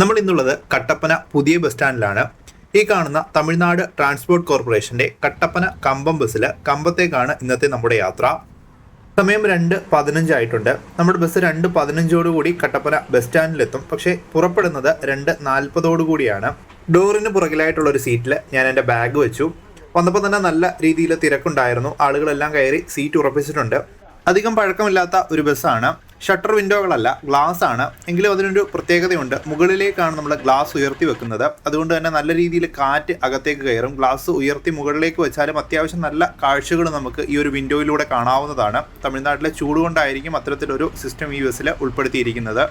നമ്മൾ ഇന്നുള്ളത് കട്ടപ്പന പുതിയ ബസ് സ്റ്റാൻഡിലാണ് ഈ കാണുന്ന തമിഴ്നാട് ട്രാൻസ്പോർട്ട് കോർപ്പറേഷന്റെ കട്ടപ്പന കമ്പം ബസ്സിൽ കമ്പത്തേക്കാണ് ഇന്നത്തെ നമ്മുടെ യാത്ര. സമയം രണ്ട് പതിനഞ്ചായിട്ടുണ്ട് നമ്മുടെ ബസ് രണ്ട് പതിനഞ്ചോടുകൂടി കട്ടപ്പന ബസ് സ്റ്റാൻഡിലെത്തും പക്ഷേ പുറപ്പെടുന്നത് രണ്ട് നാൽപ്പതോടുകൂടിയാണ് ഡോറിന് പുറകിലായിട്ടുള്ള ഒരു സീറ്റിൽ ഞാൻ എന്റെ ബാഗ് വെച്ചു. വന്നപ്പോൾ തന്നെ നല്ല രീതിയിൽ തിരക്കുണ്ടായിരുന്നു. ആളുകളെല്ലാം കയറി സീറ്റ് ഉറപ്പിച്ചിട്ടുണ്ട്. അധികം പഴക്കമില്ലാത്ത ഒരു ബസ്സാണ് ഷട്ടർ വിൻഡോകളല്ല ഗ്ലാസ് ആണ്. എങ്കിലും അതിനൊരു പ്രത്യേകതയുണ്ട്. മുകളിലേക്കാണ് നമ്മൾ ഗ്ലാസ് ഉയർത്തി വെക്കുന്നത്. അതുകൊണ്ട് തന്നെ നല്ല രീതിയിൽ കാറ്റ് അകത്തേക്ക് കയറും. ഗ്ലാസ് ഉയർത്തി മുകളിലേക്ക് വെച്ചാലും അത്യാവശ്യം നല്ല കാഴ്ചകൾ നമുക്ക് ഈ ഒരു വിൻഡോയിലൂടെ കാണാവുന്നതാണ്. തമിഴ്നാട്ടിലെ ചൂട് കൊണ്ടായിരിക്കും അത്തരത്തിലൊരു സിസ്റ്റം ഈ ബസ്സിൽ ഉൾപ്പെടുത്തിയിരിക്കുന്നത്.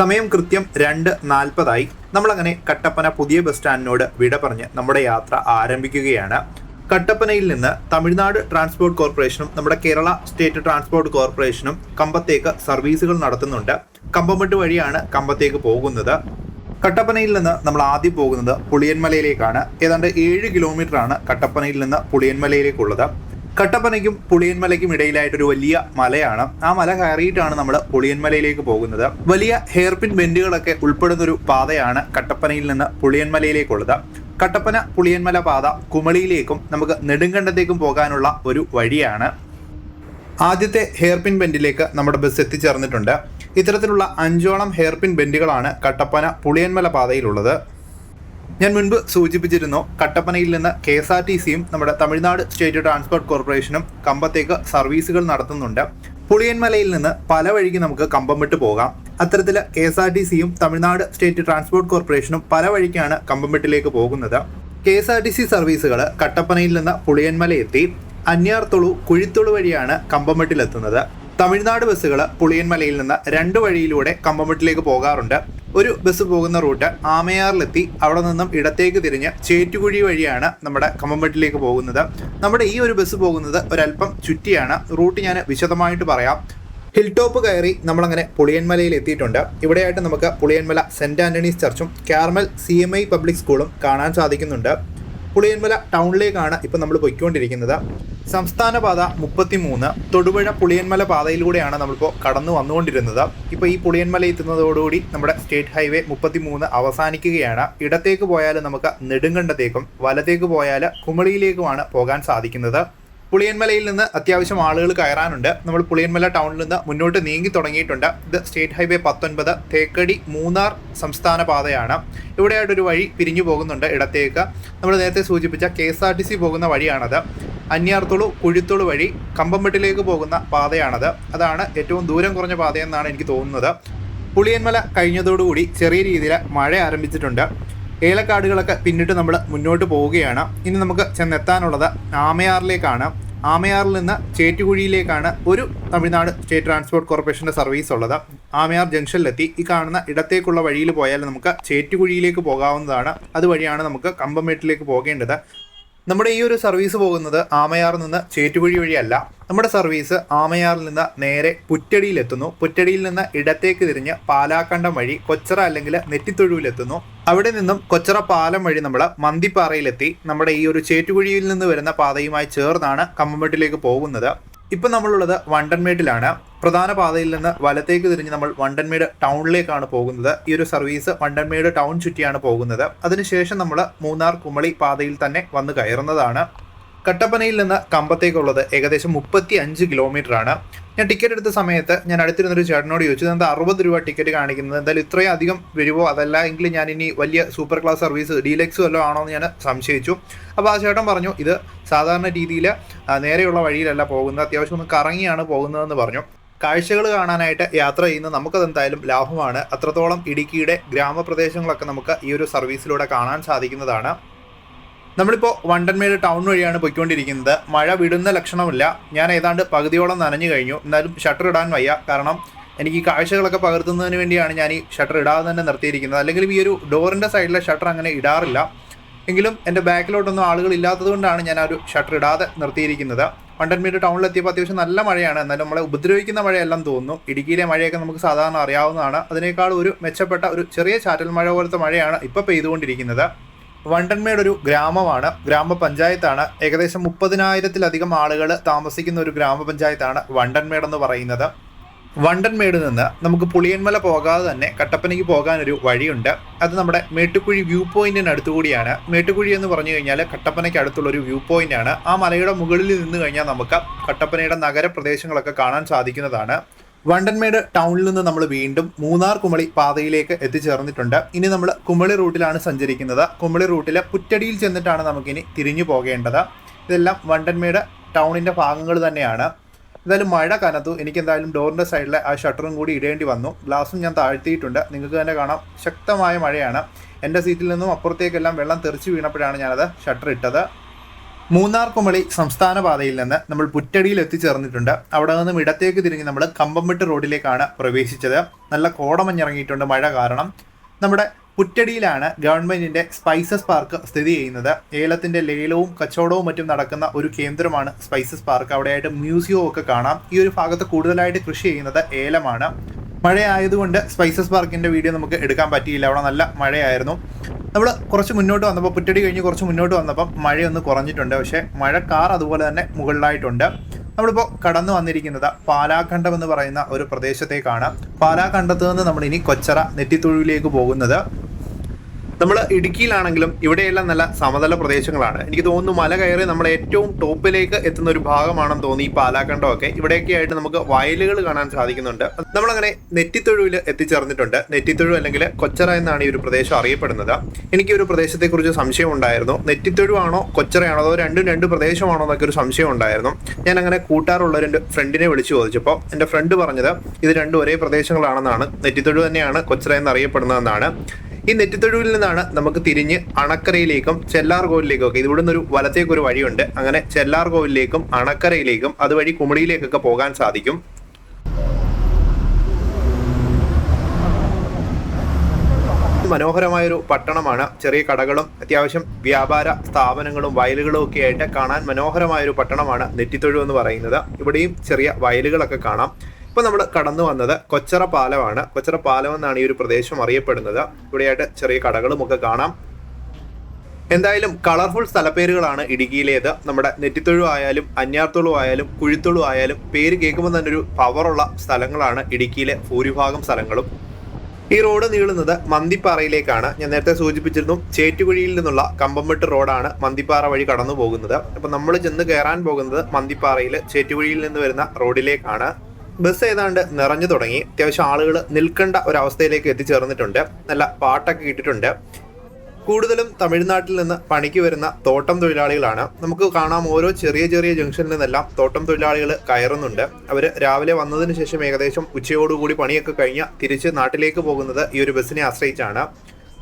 സമയം കൃത്യം രണ്ട് നാൽപ്പതായി. നമ്മളങ്ങനെ കട്ടപ്പന പുതിയ ബസ് സ്റ്റാൻഡിനോട് വിട പറഞ്ഞ് നമ്മുടെ യാത്ര ആരംഭിക്കുകയാണ്. കട്ടപ്പനയിൽ നിന്ന് തമിഴ്നാട് ട്രാൻസ്പോർട്ട് കോർപ്പറേഷനും നമ്മുടെ കേരള സ്റ്റേറ്റ് ട്രാൻസ്പോർട്ട് കോർപ്പറേഷനും കമ്പത്തേക്ക് സർവീസുകൾ നടത്തുന്നുണ്ട്. കമ്പമെട്ട് വഴിയാണ് കമ്പത്തേക്ക് പോകുന്നത്. കട്ടപ്പനയിൽ നിന്ന് നമ്മൾ ആദ്യം പോകുന്നത് പുളിയൻമലയിലേക്കാണ്. ഏതാണ്ട് ഏഴ് കിലോമീറ്റർ ആണ് കട്ടപ്പനയിൽ നിന്ന് പുളിയൻമലയിലേക്കുള്ളത്. കട്ടപ്പനയ്ക്കും പുളിയൻമലയ്ക്കും ഇടയിലായിട്ടൊരു വലിയ മലയാണ്. ആ മല കയറിയിട്ടാണ് നമ്മൾ പുളിയൻമലയിലേക്ക് പോകുന്നത്. വലിയ ഹെയർപിൻ ബെൻഡുകളൊക്കെ ഉൾപ്പെടുന്ന ഒരു പാതയാണ് കട്ടപ്പനയിൽ നിന്ന് പുളിയൻമലയിലേക്കുള്ളത്. കട്ടപ്പന പുളിയന്മല പാത കുമളിയിലേക്കും നമുക്ക് നെടുങ്കണ്ടത്തേക്കും പോകാനുള്ള ഒരു വഴിയാണ്. ആദ്യത്തെ ഹെയർപിൻ ബെൻഡിലേക്ക് നമ്മുടെ ബസ് എത്തിച്ചേർന്നിട്ടുണ്ട്. ഇത്തരത്തിലുള്ള അഞ്ചോളം ഹെയർപിൻ ബെൻഡുകളാണ് കട്ടപ്പന പുളിയന്മല പാതയിലുള്ളത്. ഞാൻ മുൻപ് സൂചിപ്പിച്ചിരുന്നു കട്ടപ്പനയിൽ നിന്ന് കെ എസ് ആർ ടി സിയും നമ്മുടെ തമിഴ്നാട് സ്റ്റേറ്റ് ട്രാൻസ്പോർട്ട് കോർപ്പറേഷനും കമ്പത്തേക്ക് സർവീസുകൾ നടത്തുന്നുണ്ട്. പുളിയന്മലയിൽ നിന്ന് പല വഴിക്ക് നമുക്ക് കമ്പം വിട്ട് പോകാം. അത്തരത്തിൽ കെ എസ് ആർ ടി സിയും തമിഴ്നാട് സ്റ്റേറ്റ് ട്രാൻസ്പോർട്ട് കോർപ്പറേഷനും പല വഴിക്കാണ് കമ്പംപെട്ടിലേക്ക് പോകുന്നത്. K S R T C സർവീസുകൾ കട്ടപ്പനയിൽ നിന്ന് പുളിയന്മല എത്തി. അന്യാർത്തുളു കുഴിത്തുളു വഴിയാണ് കമ്പംപെട്ടിലെത്തുന്നത്. തമിഴ്നാട് ബസ്സുകൾ പുളിയൻമലയിൽ നിന്ന് രണ്ട് വഴിയിലൂടെ കമ്പംപെട്ടിലേക്ക് പോകാറുണ്ട്. ഒരു ബസ് പോകുന്ന റൂട്ട് ആമയാറിലെത്തി. അവിടെ നിന്നും ഇടത്തേക്ക് തിരിഞ്ഞ് ചേറ്റുകുഴി വഴിയാണ് നമ്മുടെ കമ്പംപെട്ടിലേക്ക് പോകുന്നത്. നമ്മുടെ ഈ ഒരു ബസ് പോകുന്നത് ഒരല്പം ചുറ്റിയാണ്. റൂട്ട് ഞാൻ വിശദമായിട്ട് പറയാം. ഹിൽ ടോപ്പ് കയറി നമ്മളങ്ങനെ പുളിയൻമലയിൽ എത്തിയിട്ടുണ്ട്. ഇവിടെയായിട്ട് നമുക്ക് Puliyanmala saint Antony's ചർച്ചും Carmel C M I public സ്കൂളും കാണാൻ സാധിക്കുന്നുണ്ട്. പുളിയൻമല ടൗണിലേക്കാണ് ഇപ്പം നമ്മൾ പൊയ്ക്കൊണ്ടിരിക്കുന്നത്. സംസ്ഥാന പാത മുപ്പത്തി മൂന്ന് തൊടുപുഴ പുളിയൻമല പാതയിലൂടെയാണ് നമ്മളിപ്പോൾ കടന്നു വന്നുകൊണ്ടിരുന്നത്. ഇപ്പോൾ ഈ പുളിയൻമല എത്തുന്നതോടുകൂടി നമ്മുടെ സ്റ്റേറ്റ് ഹൈവേ മുപ്പത്തി മൂന്ന് അവസാനിക്കുകയാണ്. ഇടത്തേക്ക് പോയാൽ നമുക്ക് നെടുങ്കണ്ടത്തേക്കും വലത്തേക്ക് പോയാൽ കുമളിയിലേക്കുമാണ് പോകാൻ സാധിക്കുന്നത്. പുളിയൻമലയിൽ നിന്ന് അത്യാവശ്യം ആളുകൾ കയറാനുണ്ട്. നമ്മൾ പുളിയൻമല ടൗണിൽ നിന്ന് മുന്നോട്ട് നീങ്ങി തുടങ്ങിയിട്ടുണ്ട്. ഇത് സ്റ്റേറ്റ് ഹൈവേ പത്തൊൻപത് തേക്കടി മൂന്നാർ സംസ്ഥാന പാതയാണ്. ഇവിടെയായിട്ടൊരു വഴി പിരിഞ്ഞു പോകുന്നുണ്ട് ഇടത്തേക്ക്. നമ്മൾ നേരത്തെ സൂചിപ്പിച്ച K S R T C പോകുന്ന വഴിയാണത്. അന്യാർത്തുളു കുഴിത്തുളു വഴി കമ്പംപെട്ടിലേക്ക് പോകുന്ന പാതയാണത്. അതാണ് ഏറ്റവും ദൂരം കുറഞ്ഞ പാതയെന്നാണ് എനിക്ക് തോന്നുന്നത്. പുളിയൻമല കഴിഞ്ഞതോടുകൂടി ചെറിയ രീതിയിൽ മഴ ആരംഭിച്ചിട്ടുണ്ട്. ഏലക്കാടുകളൊക്കെ പിന്നിട്ട് നമ്മൾ മുന്നോട്ട് പോവുകയാണ്. ഇനി നമുക്ക് ചെന്നെത്താനുള്ളത് ആമയാറിലേക്കാണ്. ആമയാറിൽ നിന്ന് ചേറ്റുകുഴിയിലേക്കാണ് ഒരു തമിഴ്നാട് സ്റ്റേറ്റ് ട്രാൻസ്പോർട്ട് കോർപ്പറേഷന്റെ സർവീസ് ഉള്ളത്. ആമയാർ ജംഗ്ഷനിലെത്തി. ഈ കാണുന്ന ഇടത്തേക്കുള്ള വഴിയിൽ പോയാൽ നമുക്ക് ചേറ്റുകുഴിയിലേക്ക് പോകാവുന്നതാണ്. അതുവഴിയാണ് നമുക്ക് കമ്പമേട്ടിലേക്ക് പോകേണ്ടത്. നമ്മുടെ ഈ ഒരു സർവീസ് പോകുന്നത് ആമയാറിൽ നിന്ന് ചേറ്റുകുഴി വഴിയല്ല. നമ്മുടെ സർവീസ് ആമയാറിൽ നിന്ന് നേരെ പുറ്റടിയിലെത്തുന്നു പുറ്റടിയിൽ നിന്ന് ഇടത്തേക്ക് തിരിഞ്ഞ് പാലാക്കണ്ടം വഴി കൊച്ചറ അല്ലെങ്കിൽ നെറ്റിത്തൊഴുവിലെത്തുന്നു അവിടെ നിന്നും കൊച്ചറ പാലം വഴി നമ്മൾ മന്തിപ്പാറയിലെത്തി. നമ്മുടെ ഈ ഒരു ചേറ്റുകുഴിയിൽ നിന്ന് വരുന്ന പാതയുമായി ചേർന്നാണ് കമ്മമ്പട്ടിലേക്ക് പോകുന്നത്. ഇപ്പം നമ്മളുള്ളത് വണ്ടൻമേട്ടിലാണ്. പ്രധാന പാതയിൽ നിന്ന് വലത്തേക്ക് തിരിഞ്ഞ് നമ്മൾ വണ്ടൻമേട് ടൗണിലേക്കാണ് പോകുന്നത്. ഈ ഒരു സർവീസ് വണ്ടൻമേട് ടൗൺ ചുറ്റിയാണ് പോകുന്നത്. അതിനുശേഷം നമ്മൾ മൂന്നാർ കുമളി പാതയിൽ തന്നെ വന്ന് കയറുന്നതാണ്. കട്ടപ്പനയിൽ നിന്ന് കമ്പത്തേക്കുള്ളത് ഏകദേശം മുപ്പത്തി അഞ്ച് കിലോമീറ്റർ ആണ് ഞാൻ ടിക്കറ്റ് എടുത്ത സമയത്ത് ഞാൻ അടുത്തിരുന്നൊരു ചേട്ടനോട് ചോദിച്ചു എന്താ അറുപത് രൂപ ടിക്കറ്റ് കാണിക്കുന്നത്? എന്തായാലും ഇത്രയും അധികം വരുമോ അതല്ല എങ്കിൽ ഞാൻ ഇനി വലിയ സൂപ്പർ ക്ലാസ് സർവീസ് ഡീലക്സ് വല്ലതും ആണോ എന്ന് ഞാൻ സംശയിച്ചു. അപ്പോൾ ആ ചേട്ടൻ പറഞ്ഞു ഇത് സാധാരണ രീതിയിൽ നേരെയുള്ള വഴിയിലല്ല പോകുന്നത്. അത്യാവശ്യം ഒന്ന് കറങ്ങിയാണ് പോകുന്നതെന്ന് പറഞ്ഞു. കാഴ്ചകൾ കാണാനായിട്ട് യാത്ര ചെയ്യുന്ന നമുക്കതെന്തായാലും ലാഭമാണ്. അത്രത്തോളം ഇടുക്കിയുടെ ഗ്രാമപ്രദേശങ്ങളൊക്കെ നമുക്ക് ഈ ഒരു സർവീസിലൂടെ കാണാൻ സാധിക്കുന്നതാണ്. നമ്മളിപ്പോൾ വണ്ടൻമേട് ടൗൺ വഴിയാണ് പോയിക്കൊണ്ടിരിക്കുന്നത്. മഴ വിടുന്ന ലക്ഷണമില്ല. ഞാൻ ഏതാണ്ട് പകുതിയോളം നനഞ്ഞു കഴിഞ്ഞു. എന്നാലും ഷട്ടർ ഇടാൻ വയ്യ. കാരണം എനിക്ക് ഈ കാഴ്ചകളൊക്കെ പകർത്തുന്നതിന് വേണ്ടിയാണ് ഞാൻ ഈ ഷട്ടർ ഇടാതെ തന്നെ നിർത്തിയിരിക്കുന്നത്. അല്ലെങ്കിൽ ഈ ഒരു ഡോറിന്റെ സൈഡിലെ ഷട്ടർ അങ്ങനെ ഇടാറില്ല. എങ്കിലും എന്റെ ബാക്കിലോട്ടൊന്നും ആളുകൾ ഇല്ലാത്തത് കൊണ്ടാണ് ഞാൻ ആ ഒരു ഷട്ടർ ഇടാതെ നിർത്തിയിരിക്കുന്നത്. വണ്ടൻമേട് ടൗണിലെത്തിയപ്പോൾ അത്യാവശ്യം നല്ല മഴയാണ്. എന്നാലും നമ്മളെ ഉപദ്രവിക്കുന്ന മഴയെല്ലാം തോന്നുന്നു. ഇടുക്കിയിലെ മഴയൊക്കെ നമുക്ക് സാധാരണ അറിയാവുന്നതാണ്. അതിനേക്കാൾ ഒരു മെച്ചപ്പെട്ട ഒരു ചെറിയ ചാറ്റൽ മഴ പോലത്തെ മഴയാണ് ഇപ്പോൾ പെയ്തുകൊണ്ടിരിക്കുന്നത്. വണ്ടൻമേട് ഒരു ഗ്രാമമാണ്. ഗ്രാമപഞ്ചായത്താണ്. ഏകദേശം മുപ്പതിനായിരത്തിലധികം ആളുകൾ താമസിക്കുന്ന ഒരു ഗ്രാമപഞ്ചായത്താണ് വണ്ടൻമേട് എന്ന് പറയുന്നത്. വണ്ടൻമേട് നിന്ന് നമുക്ക് പുളിയന്മല പോകാതെ തന്നെ കട്ടപ്പനയ്ക്ക് പോകാനൊരു വഴിയുണ്ട്. അത് നമ്മുടെ മേട്ടുക്കുഴി വ്യൂ പോയിന്റിന് അടുത്തുകൂടിയാണ് മേട്ടുക്കുഴി എന്ന് പറഞ്ഞു കഴിഞ്ഞാൽ കട്ടപ്പനയ്ക്ക് അടുത്തുള്ള ഒരു വ്യൂ പോയിന്റ് ആണ് ആ മലയുടെ മുകളിൽ നിന്ന് കഴിഞ്ഞാൽ നമുക്ക് കട്ടപ്പനയുടെ നഗരപ്രദേശങ്ങളൊക്കെ കാണാൻ സാധിക്കുന്നതാണ്. വണ്ടൻമേട് ടൗണിൽ നിന്ന് നമ്മൾ വീണ്ടും മൂന്നാർ കുമളി പാതയിലേക്ക് എത്തിച്ചേർന്നിട്ടുണ്ട്. ഇനി നമ്മൾ കുമളി റൂട്ടിലാണ് സഞ്ചരിക്കുന്നത്. കുമളി റൂട്ടിലെ പുറ്റടിയിൽ ചെന്നിട്ടാണ് നമുക്കിനി തിരിഞ്ഞു പോകേണ്ടത്. ഇതെല്ലാം വണ്ടൻമേട് ടൗണിന്റെ ഭാഗങ്ങൾ തന്നെയാണ്. എന്തായാലും മഴ കനത്തു. എനിക്ക് എന്തായാലും ഡോറിന്റെ സൈഡിലെ ആ ഷട്ടറും കൂടി ഇടേണ്ടി വന്നു. ഗ്ലാസും ഞാൻ താഴ്ത്തിയിട്ടുണ്ട്. നിങ്ങൾക്ക് തന്നെ കാണാം. ശക്തമായ മഴയാണ്. എന്റെ സീറ്റിൽ നിന്നും അപ്പുറത്തേക്കെല്ലാം വെള്ളം തെറിച്ച് വീണപ്പോഴാണ് ഞാനത് ഷട്ടർ ഇട്ടത് മൂന്നാർ കുമളി സംസ്ഥാന പാതയിൽ നിന്ന് നമ്മൾ പുറ്റടിയിൽ എത്തിച്ചേർന്നിട്ടുണ്ട്. അവിടെ നിന്നും ഇടത്തേക്ക് തിരിഞ്ഞ് നമ്മൾ കമ്പംമെട്ട് റോഡിലേക്കാണ് പ്രവേശിച്ചത്. നല്ല കോടമഞ്ഞിറങ്ങിയിട്ടുണ്ട് മഴ കാരണം. നമ്മുടെ പുറ്റടിയിലാണ് ഗവൺമെന്റിന്റെ സ്പൈസസ് പാർക്ക് സ്ഥിതി ചെയ്യുന്നത്. ഏലത്തിന്റെ ലേലവും കച്ചവടവും മറ്റും നടക്കുന്ന ഒരു കേന്ദ്രമാണ് സ്പൈസസ് പാർക്ക്. അവിടെയായിട്ട് മ്യൂസിയവും ഒക്കെ കാണാം. ഈ ഒരു ഭാഗത്ത് കൂടുതലായിട്ട് കൃഷി ചെയ്യുന്നത് ഏലമാണ്. മഴയായതുകൊണ്ട് സ്പൈസസ് പാർക്കിന്റെ വീഡിയോ നമുക്ക് എടുക്കാൻ പറ്റിയില്ല. അവിടെ നല്ല മഴയായിരുന്നു. നമ്മൾ കുറച്ച് മുന്നോട്ട് വന്നപ്പോൾ പുറ്റടി കഴിഞ്ഞ് കുറച്ച് മുന്നോട്ട് വന്നപ്പോൾ മഴയൊന്ന് കുറഞ്ഞിട്ടുണ്ട്. പക്ഷേ മഴക്കാർ അതുപോലെ തന്നെ മുകളിലായിട്ടുണ്ട്. നമ്മളിപ്പോൾ കടന്നു വന്നിരിക്കുന്നത് പാലാഖണ്ഡം എന്ന് പറയുന്ന ഒരു പ്രദേശത്തേക്കാണ്. പാലാഖണ്ഡത്ത് നിന്ന് നമ്മൾ ഇനി കൊച്ചറ നെറ്റിത്തൊഴിലേക്ക് പോകുന്നത്. നമ്മൾ ഇടുക്കിയിലാണെങ്കിലും ഇവിടെയെല്ലാം നല്ല സമതല പ്രദേശങ്ങളാണ്. എനിക്ക് തോന്നുന്നു മല കയറി നമ്മൾ ഏറ്റവും ടോപ്പിലേക്ക് എത്തുന്ന ഒരു ഭാഗമാണെന്ന് തോന്നി ഈ പാലാക്കണ്ടമൊക്കെ. ഇവിടെയൊക്കെ ആയിട്ട് നമുക്ക് വയലുകൾ കാണാൻ സാധിക്കുന്നുണ്ട്. നമ്മളങ്ങനെ നെറ്റിത്തൊഴുവിൽ എത്തിച്ചേർന്നിട്ടുണ്ട്. നെറ്റിത്തൊഴു അല്ലെങ്കിൽ കൊച്ചറ എന്നാണ് ഈ ഒരു പ്രദേശം അറിയപ്പെടുന്നത്. എനിക്ക് ഒരു പ്രദേശത്തെക്കുറിച്ച് സംശയം ഉണ്ടായിരുന്നു. നെറ്റിത്തൊഴുവാണോ കൊച്ചറയാണോ അതോ രണ്ടും രണ്ട് പ്രദേശമാണോ എന്നൊക്കെ ഒരു സംശയം ഉണ്ടായിരുന്നു. ഞാൻ അങ്ങനെ കൂട്ടാറുള്ള രണ്ട് ഫ്രണ്ടിനെ വിളിച്ചു ചോദിച്ചപ്പോൾ എന്റെ ഫ്രണ്ട് പറഞ്ഞത് ഇത് രണ്ടും ഒരേ പ്രദേശങ്ങളാണെന്നാണ്. നെറ്റിത്തൊഴു തന്നെയാണ് കൊച്ചറ എന്ന് അറിയപ്പെടുന്നതെന്നാണ് ഈ നെറ്റിത്തൊഴുവിൽ നിന്നാണ് നമുക്ക് തിരിഞ്ഞ് അണക്കരയിലേക്കും ചെല്ലാർ കോവിലേക്കും ഒക്കെ ഇവിടുന്ന് ഒരു വലത്തേക്ക് ഒരു വഴിയുണ്ട്. അങ്ങനെ ചെല്ലാർ കോവിലേക്കും അണക്കരയിലേക്കും അതുവഴി കുമളിയിലേക്കൊക്കെ പോകാൻ സാധിക്കും. മനോഹരമായൊരു പട്ടണമാണ്. ചെറിയ കടകളും അത്യാവശ്യം വ്യാപാര സ്ഥാപനങ്ങളും വയലുകളും ഒക്കെ ആയിട്ട് കാണാൻ മനോഹരമായൊരു പട്ടണമാണ് നെറ്റിത്തൊഴു എന്ന് പറയുന്നത്. ഇവിടെയും ചെറിയ വയലുകളൊക്കെ കാണാം. ഇപ്പൊ നമ്മൾ കടന്നു വന്നത് കൊച്ചറ പാലമാണ് കൊച്ചറ പാലം എന്നാണ് ഈ ഒരു പ്രദേശം അറിയപ്പെടുന്നത്. ഇവിടെയായിട്ട് ചെറിയ കടകളും ഒക്കെ കാണാം. എന്തായാലും കളർഫുൾ സ്ഥലപ്പേരുകളാണ് ഇടുക്കിയിലേത്. നമ്മുടെ നെറ്റിത്തൊഴു ആയാലും അന്യാർത്തൊഴു ആയാലും കുഴിത്തൊഴു ആയാലും പേര് കേൾക്കുമ്പോൾ തന്നെ ഒരു പവറുള്ള സ്ഥലങ്ങളാണ് ഇടുക്കിയിലെ ഭൂരിഭാഗം സ്ഥലങ്ങളും. ഈ റോഡ് നീളുന്നത് മന്തിപ്പാറയിലേക്കാണ്. ഞാൻ നേരത്തെ സൂചിപ്പിച്ചിരുന്നു ചേറ്റുകുഴിയിൽ നിന്നുള്ള കമ്പംമെട്ട് റോഡാണ് മന്തിപ്പാറ വഴി കടന്നു പോകുന്നത് അപ്പൊ നമ്മൾ ചെന്ന് കയറാൻ പോകുന്നത് മന്തിപ്പാറയിൽ ചേറ്റുകുഴിയിൽ നിന്ന് വരുന്ന റോഡിലേക്കാണ്. ബസ് ഏതാണ്ട് നിറഞ്ഞു തുടങ്ങി. അത്യാവശ്യം ആളുകൾ നിൽക്കേണ്ട ഒരവസ്ഥയിലേക്ക് എത്തിച്ചേർന്നിട്ടുണ്ട്. നല്ല പാട്ടൊക്കെ ഇട്ടിട്ടുണ്ട്. കൂടുതലും തമിഴ്നാട്ടിൽ നിന്ന് പണിക്ക് വരുന്ന തോട്ടം തൊഴിലാളികളാണ്. നമുക്ക് കാണാം ഓരോ ചെറിയ ചെറിയ ജംഗ്ഷനിൽ നിന്നെല്ലാം തോട്ടം തൊഴിലാളികൾ കയറുന്നുണ്ട്. അവർ രാവിലെ വന്നതിന് ശേഷം ഏകദേശം ഉച്ചയോടുകൂടി പണിയൊക്കെ കഴിഞ്ഞ് തിരിച്ച് നാട്ടിലേക്ക് പോകുന്നത് ഈ ഒരു ബസ്സിനെ ആശ്രയിച്ചാണ്.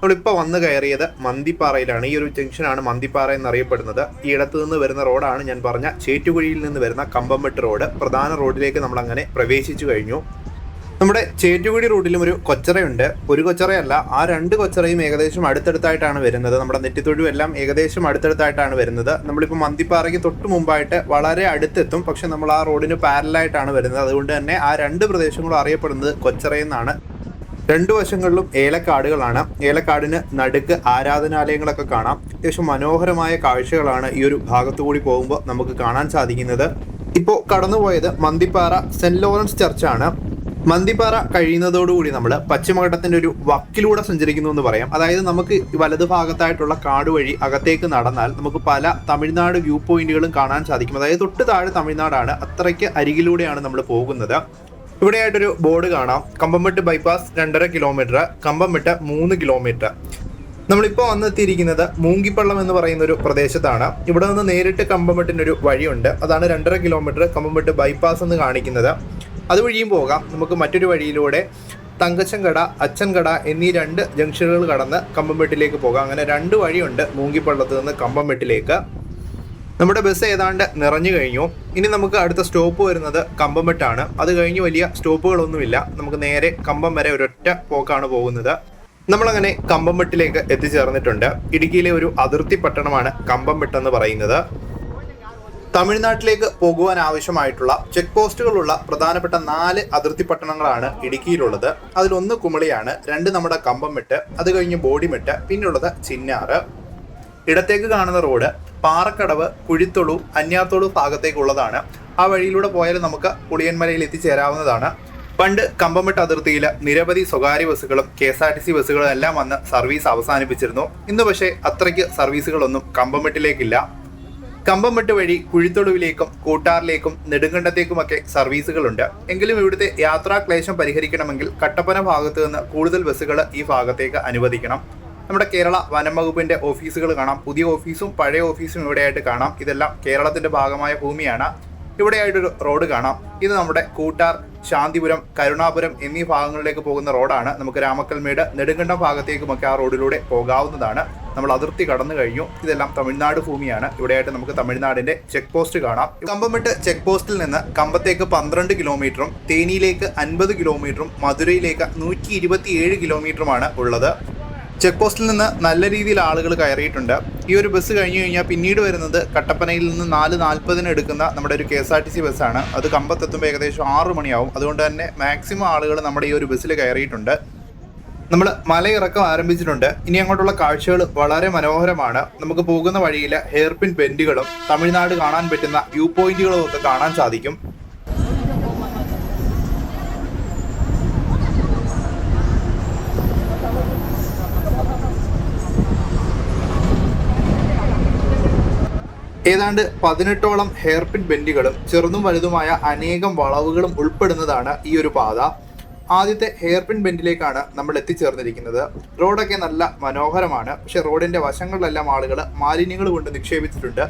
നമ്മളിപ്പോൾ വന്ന് കയറിയത് മന്തിപ്പാറയിലാണ്. ഈ ഒരു ജംഗ്ഷനാണ് മന്തിപ്പാറ എന്നറിയപ്പെടുന്നത്. ഈ ഇടത്ത് നിന്ന് വരുന്ന റോഡാണ് ഞാൻ പറഞ്ഞ ചേറ്റുകുഴിയിൽ നിന്ന് വരുന്ന കമ്പംപെട്ട് റോഡ്. പ്രധാന റോഡിലേക്ക് നമ്മൾ അങ്ങനെ പ്രവേശിച്ചു കഴിഞ്ഞു. നമ്മുടെ ചേറ്റുകുഴി റോഡിലും ഒരു കൊച്ചറയുണ്ട്. ഒരു കൊച്ചറയല്ല ആ രണ്ട് കൊച്ചറയും ഏകദേശം അടുത്തടുത്തായിട്ടാണ് വരുന്നത്. നമ്മുടെ നെറ്റിത്തൊഴിവും എല്ലാം ഏകദേശം അടുത്തടുത്തായിട്ടാണ് വരുന്നത്. നമ്മളിപ്പോൾ മന്തിപ്പാറയ്ക്ക് തൊട്ട് മുമ്പായിട്ട് വളരെ അടുത്തെത്തും. പക്ഷെ നമ്മൾ ആ റോഡിന് പാരലായിട്ടാണ് വരുന്നത്. അതുകൊണ്ട് തന്നെ ആ രണ്ട് പ്രദേശങ്ങളും അറിയപ്പെടുന്നത് കൊച്ചറയെന്നാണ്. രണ്ടു വശങ്ങളിലും ഏലക്കാടുകളാണ്. ഏലക്കാടിന് നടുക്ക് ആരാധനാലയങ്ങളൊക്കെ കാണാം. അത്യാവശ്യം മനോഹരമായ കാഴ്ചകളാണ് ഈ ഒരു ഭാഗത്തു കൂടി പോകുമ്പോൾ നമുക്ക് കാണാൻ സാധിക്കുന്നത്. ഇപ്പോൾ കടന്നുപോയത് മന്തിപ്പാറ സെന്റ് ലോറൻസ് ചർച്ചാണ്. മന്തിപ്പാറ കഴിയുന്നതോടുകൂടി നമ്മൾ പശ്ചിമഘട്ടത്തിന്റെ ഒരു വക്കിലൂടെ സഞ്ചരിക്കുന്നു എന്ന് പറയാം. അതായത് നമുക്ക് വലതു ഭാഗത്തായിട്ടുള്ള കാട് വഴി അകത്തേക്ക് നടന്നാൽ നമുക്ക് പല തമിഴ്നാട് വ്യൂ പോയിന്റുകളും കാണാൻ സാധിക്കും. അതായത് തൊട്ട് താഴെ തമിഴ്നാടാണ്. അത്രയ്ക്ക് അരികിലൂടെയാണ് നമ്മൾ പോകുന്നത്. ഇവിടെയായിട്ടൊരു ബോർഡ് കാണാം. കമ്പംമെട്ട് ബൈപ്പാസ് രണ്ടര കിലോമീറ്റർ കമ്പംമെട്ട് മൂന്ന് കിലോമീറ്റർ നമ്മളിപ്പോൾ വന്നെത്തിയിരിക്കുന്നത് മൂങ്കിപ്പള്ളം എന്ന് പറയുന്ന ഒരു പ്രദേശത്താണ്. ഇവിടെ നിന്ന് നേരിട്ട് കമ്പംമെട്ടിന്റെ ഒരു വഴിയുണ്ട്. അതാണ് രണ്ടര കിലോമീറ്റർ കമ്പംമെട്ട് ബൈപ്പാസ് എന്ന് കാണിക്കുന്നത്. അതുവഴിയും പോകാം. നമുക്ക് മറ്റൊരു വഴിയിലൂടെ തങ്കച്ചൻകട അച്ഛൻകട എന്നീ രണ്ട് ജംഗ്ഷനുകൾ കടന്ന് കമ്പംമെട്ടിലേക്ക് പോകാം. അങ്ങനെ രണ്ട് വഴിയുണ്ട് മൂങ്കിപ്പള്ളത്ത് നിന്ന് കമ്പംമെട്ടിലേക്ക് നമ്മുടെ ബസ് ഏതാണ്ട് നിറഞ്ഞു കഴിഞ്ഞു. ഇനി നമുക്ക് അടുത്ത സ്റ്റോപ്പ് വരുന്നത് കമ്പംമെട്ടാണ് അത് കഴിഞ്ഞ് വലിയ സ്റ്റോപ്പുകളൊന്നുമില്ല നമുക്ക് നേരെ കമ്പം വരെ ഒരൊറ്റ പോക്കാണ് പോകുന്നത്. നമ്മളങ്ങനെ കമ്പംമെട്ടിലേക്ക് എത്തിച്ചേർന്നിട്ടുണ്ട്. ഇടുക്കിയിലെ ഒരു അതിർത്തി പട്ടണമാണ് കമ്പംമെട്ടെന്ന് പറയുന്നത്. തമിഴ്നാട്ടിലേക്ക് പോകുവാൻ ആവശ്യമായിട്ടുള്ള ചെക്ക് പോസ്റ്റുകളുള്ള പ്രധാനപ്പെട്ട നാല് അതിർത്തി പട്ടണങ്ങളാണ് ഇടുക്കിയിലുള്ളത്. അതിലൊന്ന് കുമളിയാണ് രണ്ട് നമ്മുടെ കമ്പംമെട്ട് അത് കഴിഞ്ഞ് ബോഡിമെട്ട് പിന്നുള്ളത് ചിന്നാറ് ഇടത്തേക്ക് കാണുന്ന റോഡ് പാറക്കടവ് കുഴിത്തൊളു അന്യാത്തോളു ഭാഗത്തേക്കുള്ളതാണ്. ആ വഴിയിലൂടെ പോയാൽ നമുക്ക് പുളിയന്മലയിൽ എത്തിച്ചേരാവുന്നതാണ്. പണ്ട് കമ്പമിട്ട് അതിർത്തിയിൽ നിരവധി സ്വകാര്യ ബസ്സുകളും K S R T C ബസ്സുകളും എല്ലാം വന്ന് സർവീസ് അവസാനിപ്പിച്ചിരുന്നു. ഇന്ന് പക്ഷേ അത്രയ്ക്ക് സർവീസുകളൊന്നും കമ്പമിട്ടിലേക്കില്ല കമ്പംമെട്ട് വഴി കുഴിത്തൊടുവിലേക്കും കൂട്ടാറിലേക്കും നെടുങ്കണ്ടത്തേക്കുമൊക്കെ സർവീസുകളുണ്ട്. എങ്കിലും ഇവിടുത്തെ യാത്രാ ക്ലേശം പരിഹരിക്കണമെങ്കിൽ കട്ടപ്പന ഭാഗത്തു നിന്ന് കൂടുതൽ ബസ്സുകൾ ഈ ഭാഗത്തേക്ക് അനുവദിക്കണം. നമ്മുടെ കേരള വനം വകുപ്പിന്റെ ഓഫീസുകൾ കാണാം. പുതിയ ഓഫീസും പഴയ ഓഫീസും ഇവിടെയായിട്ട് കാണാം. ഇതെല്ലാം കേരളത്തിന്റെ ഭാഗമായ ഭൂമിയാണ്. ഇവിടെയായിട്ടൊരു റോഡ് കാണാം. ഇത് നമ്മുടെ കൂട്ടാർ ശാന്തിപുരം കരുണാപുരം എന്നീ ഭാഗങ്ങളിലേക്ക് പോകുന്ന റോഡാണ്. നമുക്ക് രാമക്കൽമേട് നെടുങ്കണ്ടം ഭാഗത്തേക്കുമൊക്കെ ആ റോഡിലൂടെ പോകാവുന്നതാണ്. നമ്മൾ അതിർത്തി കടന്നു കഴിഞ്ഞു. ഇതെല്ലാം തമിഴ്നാട് ഭൂമിയാണ്. ഇവിടെയായിട്ട് നമുക്ക് തമിഴ്നാടിന്റെ ചെക്ക് പോസ്റ്റ് കാണാം. കമ്പംമെട്ട് ചെക്ക് പോസ്റ്റിൽ നിന്ന് കമ്പത്തേക്ക് പന്ത്രണ്ട് കിലോമീറ്ററും തേനിയിലേക്ക് അൻപത് കിലോമീറ്ററും മധുരയിലേക്ക് നൂറ്റി ഇരുപത്തിയേഴ് കിലോമീറ്ററുമാണ് ഉള്ളത്. ചെക്ക് പോസ്റ്റിൽ നിന്ന് നല്ല രീതിയിൽ ആളുകൾ കയറിയിട്ടുണ്ട്. ഈ ഒരു ബസ് കഴിഞ്ഞു കഴിഞ്ഞാൽ പിന്നീട് വരുന്നത് കട്ടപ്പനയിൽ നിന്ന് നാല് നാൽപ്പതിന് എടുക്കുന്ന നമ്മുടെ ഒരു K S R T C ബസ്സാണ്. അത് കമ്പത്തെത്തുമ്പോൾ ഏകദേശം ആറ് മണിയാവും. അതുകൊണ്ട് തന്നെ മാക്സിമം ആളുകൾ നമ്മുടെ ഈ ഒരു ബസ്സിൽ കയറിയിട്ടുണ്ട്. നമ്മൾ മലയിറക്കം ആരംഭിച്ചിട്ടുണ്ട്. ഇനി അങ്ങോട്ടുള്ള കാഴ്ചകൾ വളരെ മനോഹരമാണ്. നമുക്ക് പോകുന്ന വഴിയിൽ ഹെയർപിൻ ബെൻഡുകളും തമിഴ്നാട് കാണാൻ പറ്റുന്ന വ്യൂ പോയിന്റുകളും ഒക്കെ കാണാൻ സാധിക്കും. ഏതാണ്ട് പതിനെട്ടോളം ഹെയർപിൻ ബെൻഡുകളും ചെറുതും വലുതുമായ അനേകം വളവുകളും ഉൾപ്പെടുന്നതാണ് ഈ ഒരു പാത. ആദ്യത്തെ ഹെയർപിൻ ബെൻഡിലേക്കാണ് നമ്മൾ എത്തിച്ചേർന്നിരിക്കുന്നത്. റോഡൊക്കെ നല്ല മനോഹരമാണ്. പക്ഷെ റോഡിന്റെ വശങ്ങളിലെല്ലാം ആളുകൾ മാലിന്യങ്ങൾ കൊണ്ട് നിക്ഷേപിച്ചിട്ടുണ്ട്.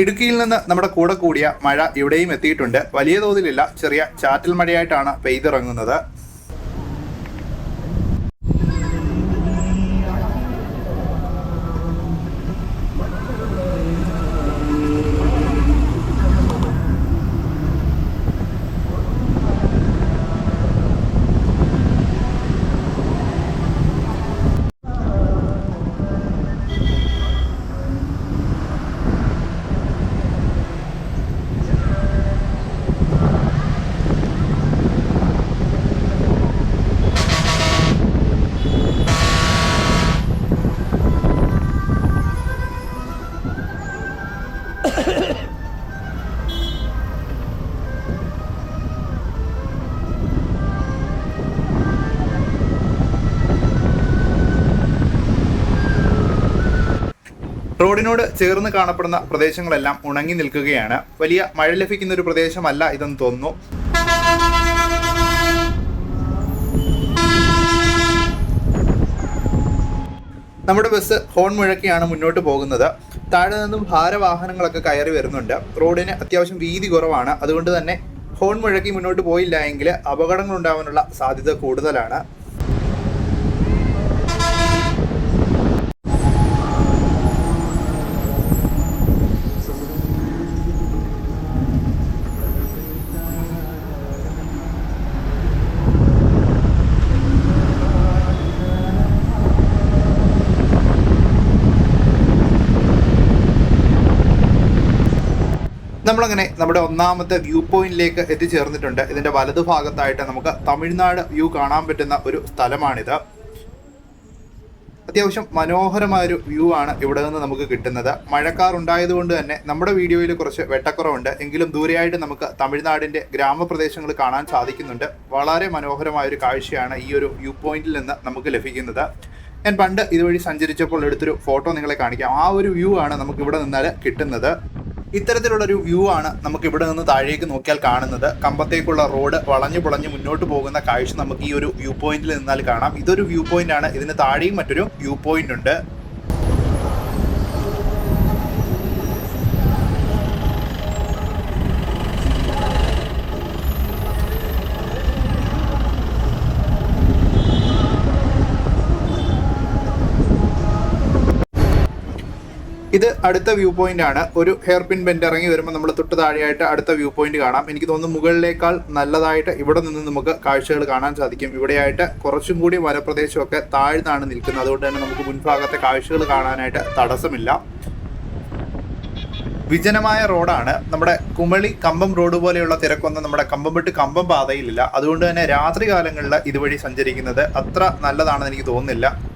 ഇടുക്കിയിൽ നിന്ന് നമ്മുടെ കൂടെ കൂടിയ മഴ ഇവിടെയും എത്തിയിട്ടുണ്ട്. വലിയ തോതിലില്ല ചെറിയ ചാറ്റൽ മഴയായിട്ടാണ് പെയ്തിറങ്ങുന്നത്. റോഡിനോട് ചേർന്ന് കാണപ്പെടുന്ന പ്രദേശങ്ങളെല്ലാം ഉണങ്ങി നിൽക്കുകയാണ്. വലിയ മഴ ലഭിക്കുന്ന ഒരു പ്രദേശമല്ല ഇതെന്ന് തോന്നുന്നു. നമ്മുടെ ബസ് ഹോൺ മുഴക്കിയാണ് മുന്നോട്ട് പോകുന്നത്. താഴെ നിന്നും ഭാരവാഹനങ്ങളൊക്കെ കയറി വരുന്നുണ്ട്. റോഡിന് അത്യാവശ്യം വീതി കുറവാണ്. അതുകൊണ്ട് തന്നെ ഹോൺ മുഴക്കി മുന്നോട്ട് പോയില്ല എങ്കിൽ അപകടങ്ങൾ ഉണ്ടാവാനുള്ള സാധ്യത കൂടുതലാണ്. നമ്മളങ്ങനെ നമ്മുടെ ഒന്നാമത്തെ വ്യൂ പോയിന്റിലേക്ക് എത്തിച്ചേർന്നിട്ടുണ്ട്. ഇതിന്റെ വലതുഭാഗത്തായിട്ട് നമുക്ക് തമിഴ്നാട് വ്യൂ കാണാൻ പറ്റുന്ന ഒരു സ്ഥലമാണിത്. അത്യാവശ്യം മനോഹരമായൊരു വ്യൂ ആണ് ഇവിടെ നിന്ന് നമുക്ക് കിട്ടുന്നത്. മഴക്കാർ ഉണ്ടായതുകൊണ്ട് തന്നെ നമ്മുടെ വീഡിയോയിൽ കുറച്ച് വെട്ടക്കുറവുണ്ട്. എങ്കിലും ദൂരെയായിട്ട് നമുക്ക് തമിഴ്നാടിന്റെ ഗ്രാമപ്രദേശങ്ങൾ കാണാൻ സാധിക്കുന്നുണ്ട്. വളരെ മനോഹരമായ ഒരു കാഴ്ചയാണ് ഈ ഒരു വ്യൂ പോയിന്റിൽ നിന്ന് നമുക്ക് ലഭിക്കുന്നത്. ഞാൻ പണ്ട് ഇതുവഴി സഞ്ചരിച്ചപ്പോൾ എടുത്തൊരു ഫോട്ടോ നിങ്ങളെ കാണിക്കാം. ആ ഒരു വ്യൂ ആണ് നമുക്ക് ഇവിടെ നിന്നാൽ കിട്ടുന്നത്. ഇത്തരത്തിലുള്ളൊരു വ്യൂ ആണ് നമുക്ക് ഇവിടെ നിന്ന് താഴേക്ക് നോക്കിയാൽ കാണുന്നത്. കമ്പത്തേക്കുള്ള റോഡ് വളഞ്ഞു പുളഞ്ഞ് മുന്നോട്ട് പോകുന്ന കാഴ്ച നമുക്ക് ഈ ഒരു വ്യൂ പോയിന്റിൽ നിന്നാൽ കാണാം. ഇതൊരു വ്യൂ പോയിന്റ് ആണ്. ഇതിന് താഴെയും മറ്റൊരു വ്യൂ പോയിന്റ് ഉണ്ട്. ഇത് അടുത്ത വ്യൂ പോയിന്റ് ആണ്. ഒരു ഹെയർ പിൻ ബെൻഡ് ഇറങ്ങി വരുമ്പോൾ നമ്മൾ തൊട്ട് താഴെയായിട്ട് അടുത്ത വ്യൂ പോയിന്റ് കാണാം. എനിക്ക് തോന്നുന്നു മുകളിലേക്കാൾ നല്ലതായിട്ട് ഇവിടെ നിന്ന് നമുക്ക് കാഴ്ചകൾ കാണാൻ സാധിക്കും. ഇവിടെയായിട്ട് കുറച്ചും കൂടി വനപ്രദേശമൊക്കെ താഴ്ന്നാണ് നിൽക്കുന്നത്. അതുകൊണ്ട് തന്നെ നമുക്ക് മുൻഭാഗത്തെ കാഴ്ചകൾ കാണാനായിട്ട് തടസ്സമില്ല. വിജനമായ റോഡാണ്. നമ്മുടെ കുമളി കമ്പം റോഡ് പോലെയുള്ള തിരക്കൊന്നും നമ്മുടെ കമ്പംപെട്ട് കമ്പം പാതയിലില്ല. അതുകൊണ്ട് തന്നെ രാത്രി കാലങ്ങളിൽ ഇതുവഴി സഞ്ചരിക്കുന്നത് അത്ര നല്ലതാണെന്ന് എനിക്ക് തോന്നുന്നില്ല.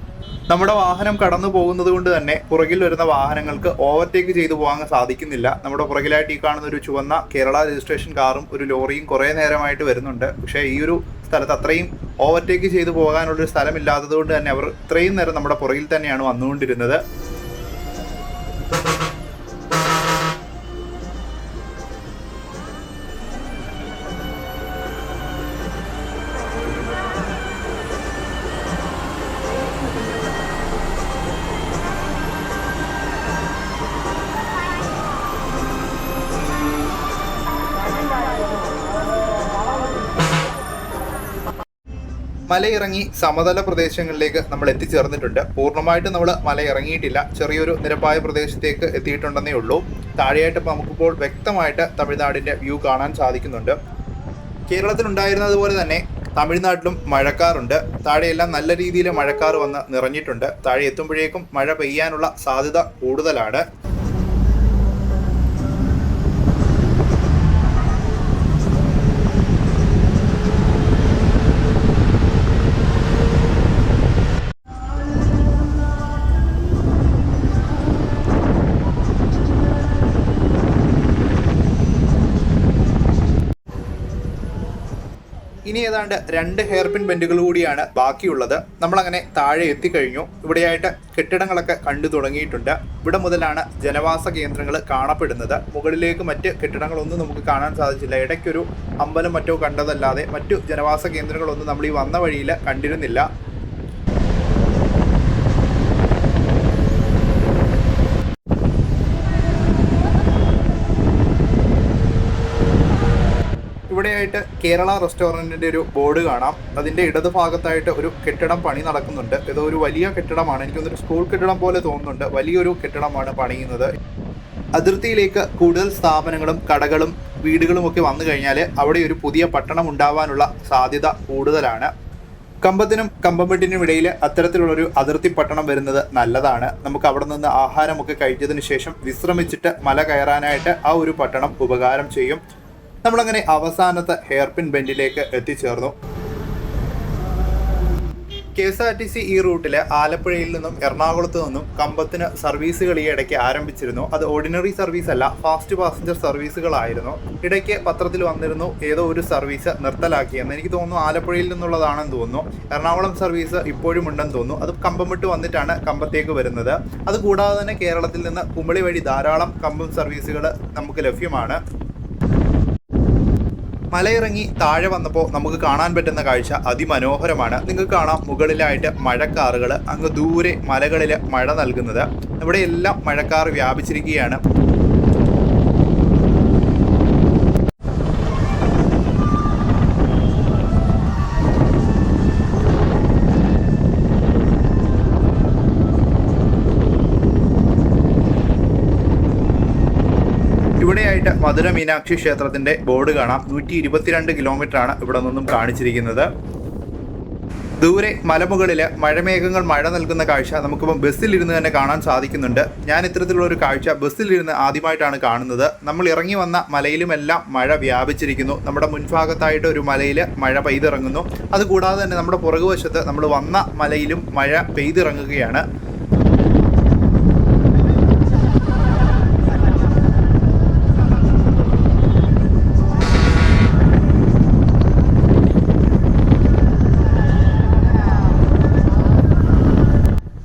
നമ്മുടെ വാഹനം കടന്നു പോകുന്നത് കൊണ്ട് തന്നെ പുറകിൽ വരുന്ന വാഹനങ്ങൾക്ക് ഓവർടേക്ക് ചെയ്തു പോകാൻ സാധിക്കുന്നില്ല. നമ്മുടെ പുറകിലായിട്ട് ഈ കാണുന്ന ഒരു ചുവന്ന കേരള രജിസ്ട്രേഷൻ കാറും ഒരു ലോറിയും കുറേ നേരമായിട്ട് വരുന്നുണ്ട്. പക്ഷേ ഈ ഒരു സ്ഥലത്ത് അത്രയും ഓവർടേക്ക് ചെയ്തു പോകാനുള്ളൊരു സ്ഥലമില്ലാത്തത് കൊണ്ട് തന്നെ അവർ ഇത്രയും നേരം നമ്മുടെ പുറകിൽ തന്നെയാണ് വന്നുകൊണ്ടിരുന്നത്. മലയിറങ്ങി സമതല പ്രദേശങ്ങളിലേക്ക് നമ്മൾ എത്തിച്ചേർന്നിട്ടുണ്ട്. പൂർണമായിട്ട് നമ്മൾ മല ഇറങ്ങിയിട്ടില്ല ചെറിയൊരു നിരപ്പായ പ്രദേശത്തേക്ക് എത്തിയിട്ടുണ്ടെന്നേ ഉള്ളൂ. താഴെയായിട്ട് നമുക്കിപ്പോൾ വ്യക്തമായിട്ട് തമിഴ്നാടിന്റെ വ്യൂ കാണാൻ സാധിക്കുന്നുണ്ട്. കേരളത്തിലുണ്ടായിരുന്നതുപോലെ തന്നെ തമിഴ്നാട്ടിലും മഴക്കാറുണ്ട്. താഴെയെല്ലാം നല്ല രീതിയിൽ മഴക്കാർ വന്ന് നിറഞ്ഞിട്ടുണ്ട്. താഴെ എത്തുമ്പോഴേക്കും മഴ പെയ്യാനുള്ള സാധ്യത കൂടുതലാണ്. ഇനി ഏതാണ്ട് രണ്ട് ഹെയർ പിൻ ബെൻഡുകൾ കൂടിയാണ് ബാക്കിയുള്ളത്. നമ്മളങ്ങനെ താഴെ എത്തിക്കഴിഞ്ഞു. ഇവിടെയായിട്ട് കെട്ടിടങ്ങളൊക്കെ കണ്ടു തുടങ്ങിയിട്ടുണ്ട്. ഇവിടെ മുതലാണ് ജനവാസ കേന്ദ്രങ്ങൾ കാണപ്പെടുന്നത്. മുകളിലേക്ക് മറ്റ് കെട്ടിടങ്ങളൊന്നും നമുക്ക് കാണാൻ സാധിച്ചില്ല. ഇടയ്ക്കൊരു അമ്പലം മറ്റോ കണ്ടതല്ലാതെ മറ്റു ജനവാസ കേന്ദ്രങ്ങളൊന്നും നമ്മൾ ഈ വന്ന വഴിയിൽ കണ്ടിരുന്നില്ല. ഇവിടെയായിട്ട് കേരള റെസ്റ്റോറന്റിന്റെ ഒരു ബോർഡ് കാണാം. അതിന്റെ ഇടത് ഭാഗത്തായിട്ട് ഒരു കെട്ടിടം പണി നടക്കുന്നുണ്ട്. ഇത് ഒരു വലിയ കെട്ടിടമാണ്. എനിക്കൊന്നൊരു സ്കൂൾ കെട്ടിടം പോലെ തോന്നുന്നുണ്ട്. വലിയൊരു കെട്ടിടമാണ് പണിയുന്നത്. അതിർത്തിയിലേക്ക് കൂടുതൽ സ്ഥാപനങ്ങളും കടകളും വീടുകളുമൊക്കെ വന്നു കഴിഞ്ഞാൽ അവിടെ ഒരു പുതിയ പട്ടണം ഉണ്ടാവാനുള്ള സാധ്യത കൂടുതലാണ്. കമ്പത്തിനും കമ്പംപെട്ടിനും ഇടയിൽ അത്തരത്തിലുള്ളൊരു അതിർത്തി പട്ടണം വരുന്നത് നല്ലതാണ്. നമുക്ക് അവിടെ നിന്ന് ആഹാരമൊക്കെ കഴിച്ചതിന് ശേഷം വിശ്രമിച്ചിട്ട് മല കയറാനായിട്ട് ആ ഒരു പട്ടണം ഉപകാരം ചെയ്യും. നമ്മളങ്ങനെ അവസാനത്തെ ഹെയർ പിൻ ബെൻഡിലേക്ക് എത്തിച്ചേർന്നു. K S R T C ഈ റൂട്ടിൽ ആലപ്പുഴയിൽ നിന്നും എറണാകുളത്ത് നിന്നും കമ്പത്തിന് സർവീസുകൾ ഈ ഇടയ്ക്ക് ആരംഭിച്ചിരുന്നു. അത് ഓർഡിനറി സർവീസ് അല്ല ഫാസ്റ്റ് പാസഞ്ചർ സർവീസുകളായിരുന്നു ഇടയ്ക്ക് പത്രത്തിൽ വന്നിരുന്നു ഏതോ ഒരു സർവീസ് നിർത്തലാക്കിയെന്ന്. എനിക്ക് തോന്നുന്നു ആലപ്പുഴയിൽ നിന്നുള്ളതാണെന്ന് തോന്നുന്നു. എറണാകുളം സർവീസ് ഇപ്പോഴും ഉണ്ടെന്ന് തോന്നുന്നു. അത് കമ്പം വിട്ട് വന്നിട്ടാണ് കമ്പത്തേക്ക് വരുന്നത്. അതുകൂടാതെ തന്നെ കേരളത്തിൽ നിന്ന് കുമളി വഴി ധാരാളം കമ്പം സർവീസുകൾ നമുക്ക് ലഭ്യമാണ്. മലയിറങ്ങി താഴെ വന്നപ്പോൾ നമുക്ക് കാണാൻ പറ്റുന്ന കാഴ്ച അതിമനോഹരമാണ്. നിങ്ങൾക്ക് കാണാം മുകളിലായിട്ട് മഴക്കാറുകൾ അങ്ങ് ദൂരെ മലകളിൽ മഴ നൽകുന്നത്. ഇവിടെ എല്ലാം മഴക്കാർ വ്യാപിച്ചിരിക്കുകയാണ്. ഇവിടെയായിട്ട് മധുര മീനാക്ഷി ക്ഷേത്രത്തിന്റെ ബോർഡ് കാണാം. നൂറ്റി ഇരുപത്തിരണ്ട് കിലോമീറ്റർ ആണ് ഇവിടെ നിന്നും കാണിച്ചിരിക്കുന്നത്. ദൂരെ മലമുകളിൽ മഴമേഘങ്ങൾ മഴ നൽകുന്ന കാഴ്ച നമുക്കിപ്പം ബസ്സിലിരുന്ന് തന്നെ കാണാൻ സാധിക്കുന്നുണ്ട്. ഞാൻ ഇത്തരത്തിലുള്ള ഒരു കാഴ്ച ബസ്സിലിരുന്ന് ആദ്യമായിട്ടാണ് കാണുന്നത്. നമ്മൾ ഇറങ്ങി വന്ന മലയിലുമെല്ലാം മഴ വ്യാപിച്ചിരിക്കുന്നു. നമ്മുടെ മുൻഭാഗത്തായിട്ട് ഒരു മലയിൽ മഴ പെയ്തിറങ്ങുന്നു. അതുകൂടാതെ തന്നെ നമ്മുടെ പുറകുവശത്ത് നമ്മൾ വന്ന മലയിലും മഴ പെയ്തിറങ്ങുകയാണ്.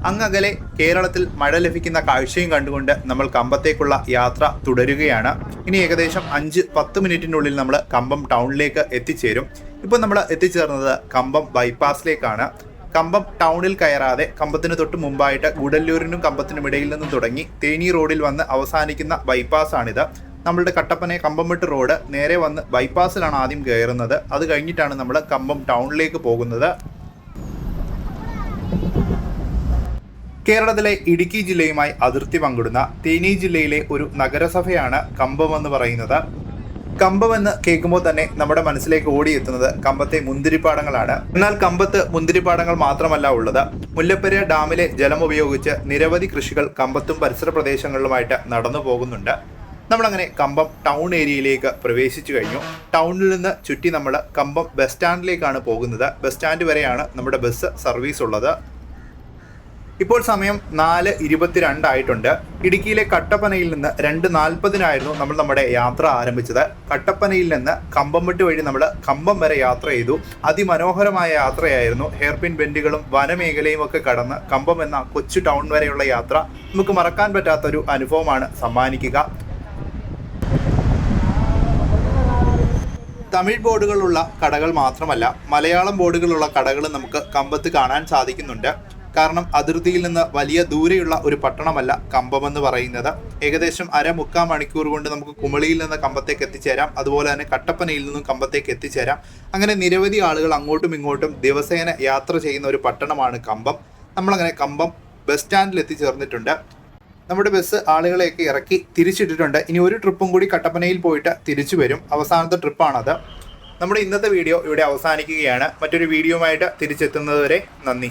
അങ്ങകലെ കേരളത്തിൽ മഴ ലഭിക്കുന്ന കാഴ്ചയും കണ്ടുകൊണ്ട് നമ്മൾ കമ്പത്തേക്കുള്ള യാത്ര തുടരുകയാണ്. ഇനി ഏകദേശം അഞ്ച് പത്ത് മിനിറ്റിനുള്ളിൽ നമ്മൾ കമ്പം ടൗണിലേക്ക് എത്തിച്ചേരും. ഇപ്പോൾ നമ്മൾ എത്തിച്ചേർന്നത് കമ്പം ബൈപ്പാസിലേക്കാണ്. കമ്പം ടൗണിൽ കയറാതെ കമ്പത്തിന് തൊട്ട് മുമ്പായിട്ട് ഗുഡല്ലൂരിനും കമ്പത്തിനും ഇടയിൽ നിന്നും തുടങ്ങി തേനി റോഡിൽ വന്ന് അവസാനിക്കുന്ന ബൈപ്പാസാണിത്. നമ്മളുടെ കട്ടപ്പന കമ്പംമെട്ട് റോഡ് നേരെ വന്ന് ബൈപ്പാസിലാണ് ആദ്യം കയറുന്നത്. അത് കഴിഞ്ഞിട്ടാണ് നമ്മൾ കമ്പം ടൗണിലേക്ക് പോകുന്നത്. കേരളത്തിലെ ഇടുക്കി ജില്ലയുമായി അതിർത്തി പങ്കിടുന്ന തേനി ജില്ലയിലെ ഒരു നഗരസഭയാണ് കമ്പം എന്ന് പറയുന്നത്. കമ്പം എന്ന് കേൾക്കുമ്പോൾ തന്നെ നമ്മുടെ മനസ്സിലേക്ക് ഓടിയെത്തുന്നത് കമ്പത്തെ മുന്തിരിപ്പാടങ്ങളാണ്. എന്നാൽ കമ്പത്ത് മുന്തിരിപ്പാടങ്ങൾ മാത്രമല്ല ഉള്ളത്. മുല്ലപ്പെരിയാർ ഡാമിലെ ജലം ഉപയോഗിച്ച് നിരവധി കൃഷികൾ കമ്പത്തും പരിസര പ്രദേശങ്ങളിലുമായിട്ട് നടന്നു പോകുന്നുണ്ട്. നമ്മളങ്ങനെ കമ്പം ടൗൺ ഏരിയയിലേക്ക് പ്രവേശിച്ചു കഴിഞ്ഞു. ടൗണിൽ നിന്ന് ചുറ്റി നമ്മൾ കമ്പം ബസ് സ്റ്റാൻഡിലേക്കാണ് പോകുന്നത്. ബസ് സ്റ്റാൻഡ് വരെയാണ് നമ്മുടെ ബസ് സർവീസ് ഉള്ളത്. ഇപ്പോൾ സമയം നാല് ഇരുപത്തിരണ്ടായിട്ടുണ്ട് ഇടുക്കിയിലെ കട്ടപ്പനയിൽ നിന്ന് രണ്ട് നാൽപ്പതിനായിരുന്നു നമ്മൾ നമ്മുടെ യാത്ര ആരംഭിച്ചത്. കട്ടപ്പനയിൽ നിന്ന് കമ്പംമട്ട് വഴി നമ്മൾ കമ്പം വരെ യാത്ര ചെയ്തു. അതിമനോഹരമായ യാത്രയായിരുന്നു. ഹെയർപിൻ ബെൻഡുകളും വനമേഖലയും ഒക്കെ കടന്ന് കമ്പം എന്ന കൊച്ചു ടൗൺ വരെയുള്ള യാത്ര നമുക്ക് മറക്കാൻ പറ്റാത്തൊരു അനുഭവമാണ്. സമ്മാനിക്കുക. തമിഴ് ബോർഡുകളുള്ള കടകൾ മാത്രമല്ല മലയാളം ബോർഡുകളുള്ള കടകൾ നമുക്ക് കമ്പത്ത് കാണാൻ സാധിക്കുന്നുണ്ട്. കാരണം അതിർത്തിയിൽ നിന്ന് വലിയ ദൂരെയുള്ള ഒരു പട്ടണമല്ല കമ്പം എന്ന് പറയുന്നത്. ഏകദേശം അര മുക്കാൽ മണിക്കൂർ കൊണ്ട് നമുക്ക് കുമളിയിൽ നിന്ന് കമ്പത്തേക്ക് എത്തിച്ചേരാം. അതുപോലെ തന്നെ കട്ടപ്പനയിൽ നിന്നും കമ്പത്തേക്ക് എത്തിച്ചേരാം. അങ്ങനെ നിരവധി ആളുകൾ അങ്ങോട്ടും ഇങ്ങോട്ടും ദിവസേന യാത്ര ചെയ്യുന്ന ഒരു പട്ടണമാണ് കമ്പം. നമ്മളങ്ങനെ കമ്പം ബസ് സ്റ്റാൻഡിൽ എത്തിച്ചേർന്നിട്ടുണ്ട്. നമ്മുടെ ബസ് ആളുകളെയൊക്കെ ഇറക്കി തിരിച്ചിട്ടിട്ടുണ്ട്. ഇനി ഒരു ട്രിപ്പും കൂടി കട്ടപ്പനയിൽ പോയിട്ട് തിരിച്ചു വരും. അവസാനത്തെ ട്രിപ്പാണത്. നമ്മുടെ ഇന്നത്തെ വീഡിയോ ഇവിടെ അവസാനിക്കുകയാണ്. മറ്റൊരു വീഡിയോയുമായിട്ട് തിരിച്ചെത്തുന്നതുവരെ നന്ദി.